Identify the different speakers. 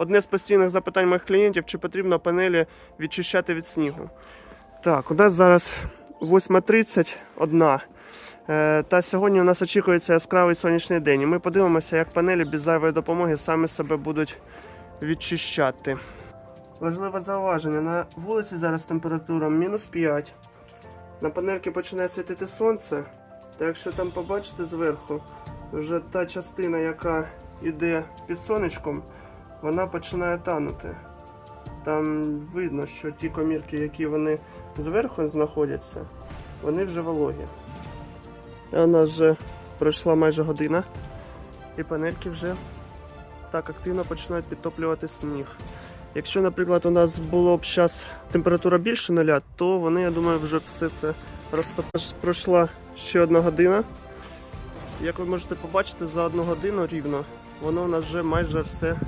Speaker 1: одне з постійних запитань моїх клієнтів, чи потрібно панелі відчищати від снігу. Так, у нас зараз 8.30 одна. Е, Та сьогодні у нас очікується яскравий сонячний день. І ми подивимося, як панелі без зайвої допомоги самі себе будуть відчищати. Важливе зауваження. На вулиці зараз температура мінус 5. На панельки починає світити сонце. Та якщо там побачите зверху, вже та частина, яка йде під сонечком, вона починає танути. Там видно, що ті комірки, які вони зверху знаходяться, вони вже вологі. А у нас вже пройшла майже година, і панельки вже так активно починають підтоплювати сніг. Якщо, наприклад, у нас було б зараз температура більше нуля, то вони, я думаю, вже все це просто пройшла ще одна година. Як ви можете побачити, за одну годину рівно воно у нас вже майже все